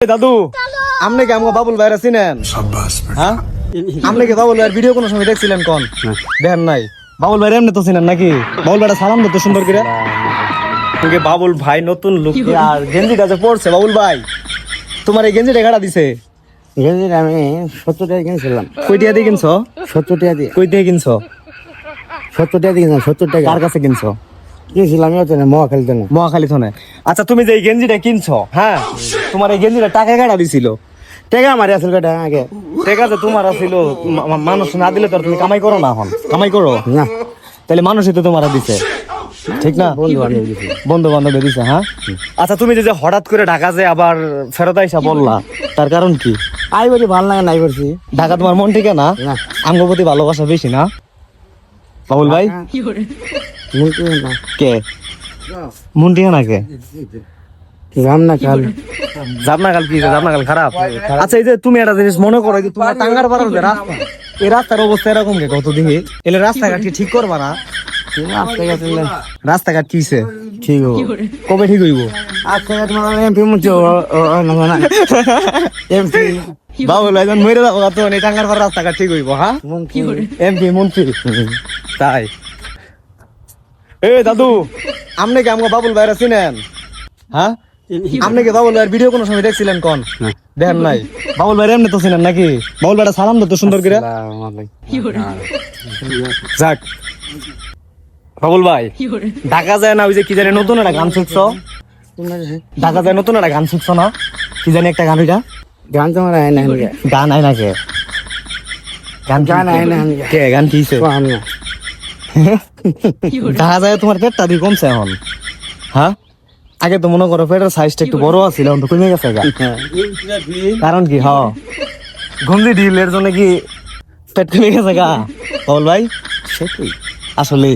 দাদু আপনি কি আমাকে বাবুল ভাইরা চিনেন হ্যাঁ? আপনি কি বাবুল ভাইয়ের ভিডিও কোনো সময় দেখছিলেন কোন? দেখেন নাই। বাবুল ভাই এমনি তো চিনেন নাকি? বাবুল ভাইটা সালাম দিত সুন্দর করে। তোকে বাবুল ভাই নতুন লুক আর গেঞ্জিটা যে পড়ছে বাবুল ভাই? তোমার এই গেঞ্জিটা কাটা দিছে? গেঞ্জির আমি সত্তর টাকা কিনেছিলাম। কই দিয়ে দিয়ে কিনছো? সত্তর টাকা দিয়ে। কই দিয়ে কিনছো? সত্তর টাকা দিয়ে কিনছিলাম সত্তর টাকা। কার কাছে কিনছো? কিনেছিলাম আমি না মহা খেলতে মহাখালী থনে। আচ্ছা তুমি যে এই গেঞ্জিটা কিনছো হ্যাঁ? তোমার এই গেঞ্জিটা টাকা কাটা দিছিল? টাকা আমার আসল কাটা আগে। ঠিক আছে তোমার মা- মানুষ না দিলে তো তুমি কামাই করো না এখন। কামাই করো? না। তাহলে মানুষই তো তোমার দিছে। ঠিক না? বন্ধু বান্ধব বন্ধু বান্ধব দিছে হ্যাঁ? আচ্ছা তুমি যে যে হঠাৎ করে ঢাকা যে আবার ফেরত আইসা বললা তার কারণ কি? আই বলি ভালো লাগে নাই করছি ঢাকা তোমার মন ঠিক না? প্রতি ভালোবাসা বেশি না? বাবুল ভাই? না কে মন না কে কি খারাপ? আচ্ছা এই যে তুমি একটা জিনিস মনে করো যে তোমার টাঙ্গার পাড়ার যে রাস্তা এই রাস্তার অবস্থা এরকম কে কত এলে রাস্তাঘাট কি ঠিক করবা না? রাস্তাঘাট কিছে ঠিক হব কবে ঠিক হইব? আজকে তোমার এমপি মুছে না এমপি। বাবুল ভাই যখন মরে যাব তো টাঙ্গার পাড়ার রাস্তাঘাট ঠিক হইব হ্যাঁ? এমপি মন্ত্রী। তাই? এ দাদু। আপনি কি আমাকে বাবুল ভাইরা চিনেন? হ্যাঁ? আপনি কি বাবুল ভাইয়ের ভিডিও কোনো সময় দেখছিলেন কোন? দেখেন নাই। বাবুল ভাই এমনি তো চিনেন নাকি? বাবুল ভাইটা সালাম দিত সুন্দর করে। যাক। বাবুল ভাই ঢাকা যায় না ওই যে কি জানি নতুন একটা গান শিখছো ঢাকা যায় নতুন একটা গান শিখছো না? কি জানি একটা গান ওইটা? গান তোমার আয় না গান আয় না কে গান গান আয় না কে গান কিছে দেখা যায় তোমার পেটটা দিয়ে কমছে এখন। হ্যাঁ? আগে তো মনে করো পেটের সাইজটা একটু বড় আছিল এখন তো কমে গেছে গা। কারণ কি হ। গঞ্জি ঢিলের জন্য কি পেট কমে গেছে গা? বল ভাই সেটাই আসলে